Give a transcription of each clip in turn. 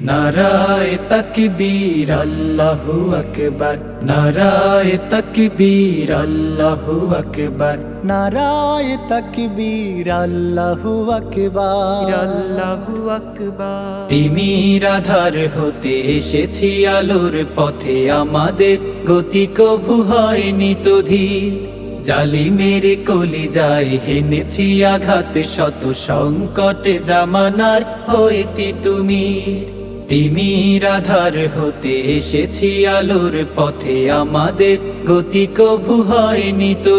নারায় তকবীর আল্লাহু আকবার। নারায় তকবীর আল্লাহু আকবার। নারায় তকবীর আল্লাহু আকবার। আল্লাহু আকবার। তিমির আধার হতে এসেছি আলোর পথে আমাদের গতি কভু হয়নি তো ধীর। জালি মেরে কলি যায় হেনেছি আঘাত শত সংকটে জামানার হইতি তুমি তিমির আধার হতে এসেছি আলোর পথে। আমাদের গতি কভু হয়নি তো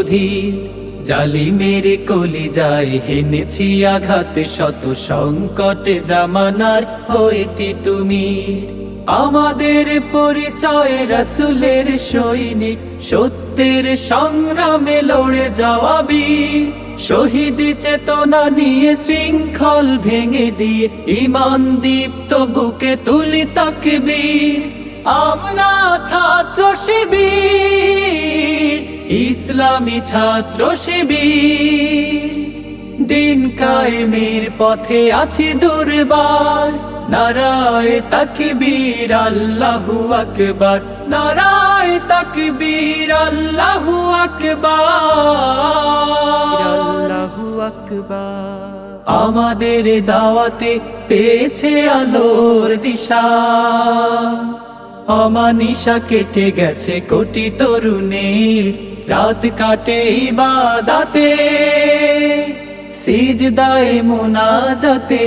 জালি মেরে কলি যায় হেনেছি আঘাত, শত সংকটে জামানার হইতি তুমি আমাদের পরিচয় রাসুলের সৈনিক সত্যের সংগ্রামে লড়ে যাওয়া বীর। শহীদ চেতনা নিয়ে শৃঙ্খল ভেঙে দিয়ে ইমান দীপ্ত বুকে তুলি তাকবীর আমরা ছাত্র শিবির, ইসলামী ছাত্র শিবির। দিন কায়েমের পথে আছি দুর্বার। নারায় তাকবীর আল্লাহু আকবার। নারায় তাকবীর আল্লাহু আকবার। আল্লাহু আকবার। আমাদের দাওয়াতে পেয়েছে আলোর দিশা। অমানিসা কেটে গেছে কোটি তরুণের। রাত কাটে ইবাদাতে সিজদায় মোনাজাতে,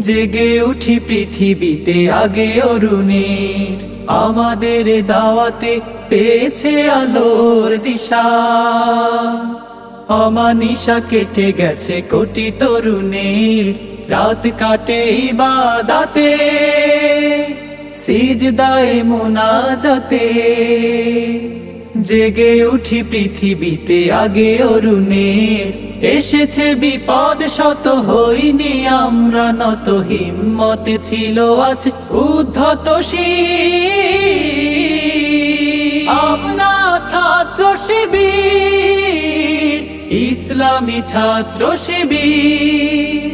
জেগে উঠি পৃথিবীতে আগে অরুণের। আমাদের দাওয়াতে পেয়েছে আলোর দিশা। অমানিশা কেটে গেছে কোটি তরুণের। রাত কাটে ইবাদাতে, সিজদায় মোনাজাতে। জেগে উঠি পৃথিবীতে আগে অরুণের। এসেছে বিপদ শত হইনি, আমরা নত হিম্মতে ছিল আজ উদ্ধত আমরা ছাত্র শিবির, ইসলামী ছাত্র শিবির।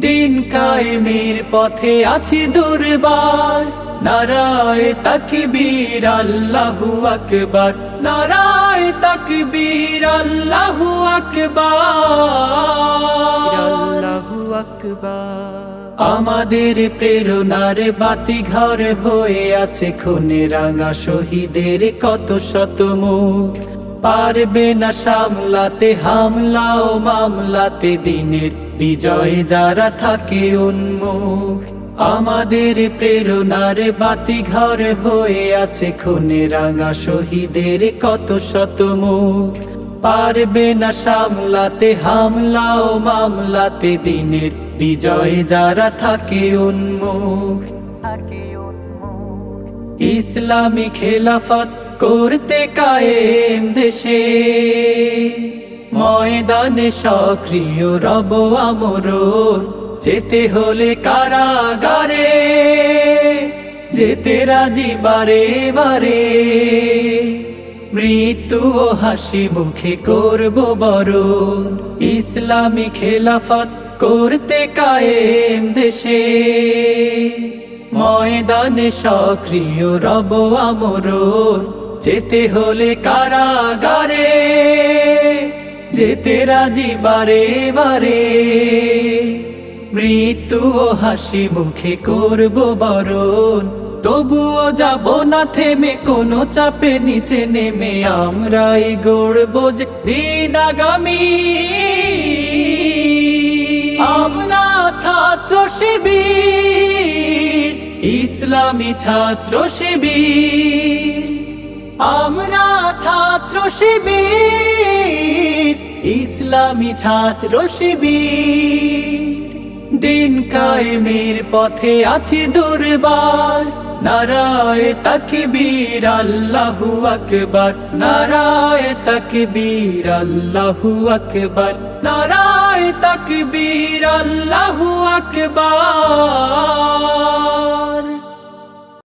দিন কায়েমের পথে আছি দুর্বার। নারায় তাকবীর আল্লাহু আকবার। নারায় তাকবীর আল্লাহু আকবার। আল্লাহু আকবার। আমাদের প্রেরণার বাতি ঘর হয়ে আছে খুনে রাঙা শহীদের কত শত মুখ। পারবে না সামলাতে হামলা ও মামলাতে দিনের বিজয় যারা থাকে উন্মুখ। আমাদের প্রেরণার বাতি ঘর হয়ে আছে খুনে রাঙা শহীদের কত শত মুখ। পারবে না সামলাতে হামলা ও মামলাতে দিনের বিজয় যারা থাকে উন্মুখ। ইসলামী খেলাফত করতে কায়েম দেশে। ময়দানে সক্রিয় রব আমরণ। যেতে হলে কারাগারে, যেতে রাজি বারে বারে। মৃত্যু হাসি মুখে করব বরণ, ইসলামী খেলাফত করতে কায়েম দেশে। ময়দানে সক্রিয় রব আমরণ, যেতে হলে কারাগারে, যেতে রাজি বারে বারে। মৃত্যু হাসি মুখে করব বরণ। তবুও যাব না থেমে, কোনো চাপে নিচে নেমে আমরাই গড়ব যে দিন আগামী। আমরা ছাত্র শিবির, ইসলামী ছাত্র শিবির। আমরা ছাত্র শিবির, ইসলামী ছাত্র শিবির। দিন কায়েমের পথে আছে দুর্বার। নারায় তাকবীর, আল্লাহু আকবার। নারায় তাকবীর, আল্লাহু আকবার। নারায় তাকবীর, আল্লাহু আকবার।